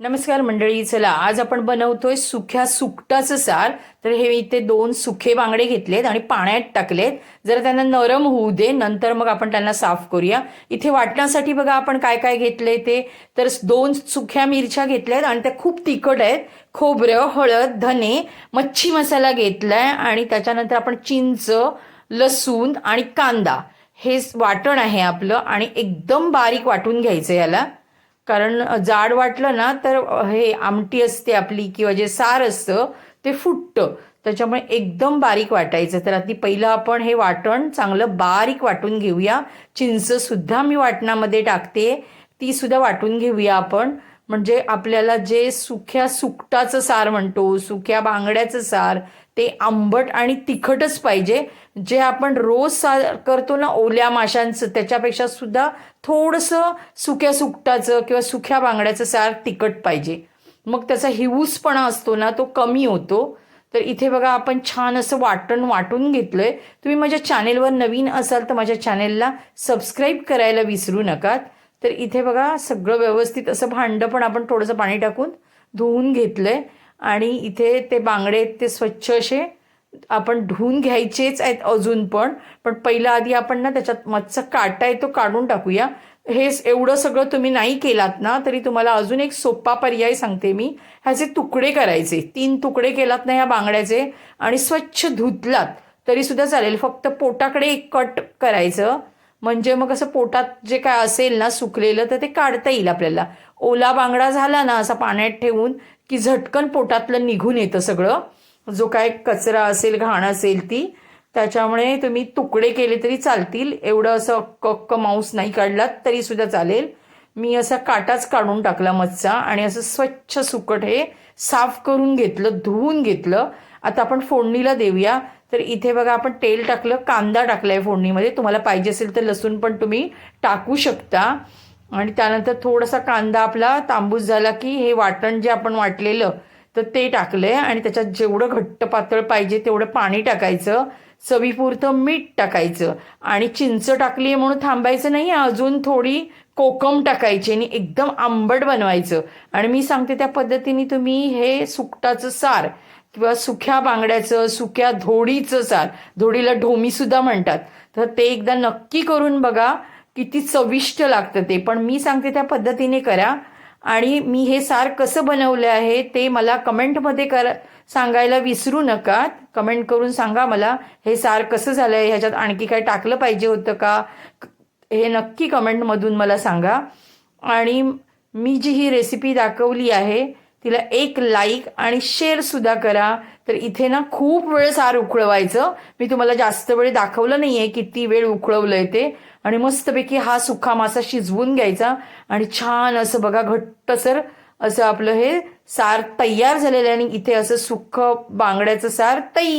नमस्कार मंडळी चला आज आपण बनवतोय सुक्या सुकटाचं सार. तर हे इथे दोन सुखे बांगडे घेतलेत आणि पाण्यात टाकलेत. जरा त्यांना नरम होऊ दे नंतर मग आपण त्यांना साफ करूया. इथे वाटण्यासाठी बघा आपण काय काय घेतलंय ते. तर दोन सुक्या मिरच्या घेतल्यात आणि त्या खूप तिखट आहेत. खोबरं हळद धने मच्छी मसाला घेतलाय आणि त्याच्यानंतर आपण चिंच लसूण आणि कांदा. हे वाटण आहे आपलं आणि एकदम बारीक वाटून घ्यायचं याला. कारण जाड वाटलं ना तर हे आमटी असते आपली किंवा जे सार असतं ते फुटतं. त्याच्यामुळे एकदम बारीक वाटायचं. तर आधी पहिलं आपण हे वाटण चांगलं बारीक वाटून घेऊया. चिंचसुद्धा मी वाटणामध्ये टाकते. ती सुद्धा वाटून घेऊया आपण. म्हणजे आपल्याला जे सुक्या सुकटाचं सार म्हणतो सुक्या बांगड्याचं सार ते आंबट आणि तिखटच पाहिजे. जे आपण रोज सार करतो ना ओल्या माशांचं त्याच्यापेक्षा सुद्धा थोडंसं सुक्या सुकटाचं किंवा सुक्या बांगड्याचं सार तिखट पाहिजे. मग त्याचा हिवूसपणा असतो ना तो कमी होतो. तर इथे बघा आपण छान असं वाटण वाटून घेतलं आहे तुम्ही माझ्या चॅनेलवर नवीन असाल तर माझ्या चॅनेलला सबस्क्राईब करायला विसरू नका तर इथे बघा सगळं व्यवस्थित असं भांडं पण आपण थोडंसं पाणी टाकून धुवून आहे आणि इथे ते बांगडे ते स्वच्छ असे आपण धुवून घ्यायचेच आहेत अजून पण. पण पहिलं आधी आपण ना त्याच्यात मच्छा काटा आहे तो काढून टाकूया. हे एवढं सगळं तुम्ही नाही केलात ना तरी तुम्हाला अजून एक सोपा पर्याय सांगते मी. ह्याचे तुकडे करायचे. तीन तुकडे केलात ना ह्या बांगड्याचे आणि स्वच्छ धुतलात तरीसुद्धा चालेल. फक्त पोटाकडे एक कट करायचं. म्हणजे मग असं पोटात जे काय असेल ना सुकलेलं तर ते काढता येईल आपल्याला. ओला बांगडा झाला ना असा पाण्यात ठेवून की झटकन पोटातलं निघून येतं सगळं. जो काय कचरा असेल घाण असेल ती त्याच्यामुळे तुम्ही तुकडे केले तरी चालतील. एवढं असं कक्क मांस नाही काढलात तरी सुद्धा चालेल. मी असा काटाच काढून टाकला मच्छा आणि असं स्वच्छ सुकट हे साफ करून घेतलं धुवून घेतलं. आता आपण फोडणीला देऊया. तर इथे बघा आपण तेल टाकलं कांदा टाकलाय फोडणीमध्ये. तुम्हाला पाहिजे असेल तर लसूण पण तुम्ही टाकू शकता. आणि त्यानंतर थोडासा कांदा आपला तांबूस झाला की हे वाटण जे आपण वाटलेलं तर ते टाकलंय. आणि त्याच्यात जेवढं घट्ट पातळ पाहिजे तेवढं पाणी टाकायचं. चवीपुरतं मीठ टाकायचं. आणि चिंच टाकली आहे म्हणून थांबायचं नाही अजून थोडी कोकम टाकायची आणि एकदम आंबट बनवायचं. आणि मी सांगते त्या पद्धतीने तुम्ही हे सुकटाचं सार किंवा सुक्या बांगड्याचं सुक्या धोडीचं सार धोडीला ढोमीसुद्धा म्हणतात. तर ते एकदा नक्की करून बघा किती चविष्ट लागतं ते. पण मी सांगते त्या पद्धतीने करा. आणि मी हे सार कसं बनवलं आहे ते मला कमेंटमध्ये कर सांगायला विसरू नका. कमेंट करून सांगा मला हे सार कसं झालं आहे ह्याच्यात आणखी काय टाकलं पाहिजे होतं का? हे नक्की कमेंटमधून मला सांगा. आणि मी जी ही रेसिपी दाखवली आहे तिला एक लाईक आणि शेअरसुद्धा करा. तर इथे ना खूप वेळ सार उकळवायचं. मी तुम्हाला जास्त वेळ दाखवलं नाही आहे किती वेळ उकळवलं ते. आणि मस्तपैकी हा सुखा मासा शिजवून घ्यायचा. आणि छान असं बघा घट्टसर असं आपलं हे सार तयार झालेलं आहे. आणि इथे असं सुख बांगड्याचं सार तयार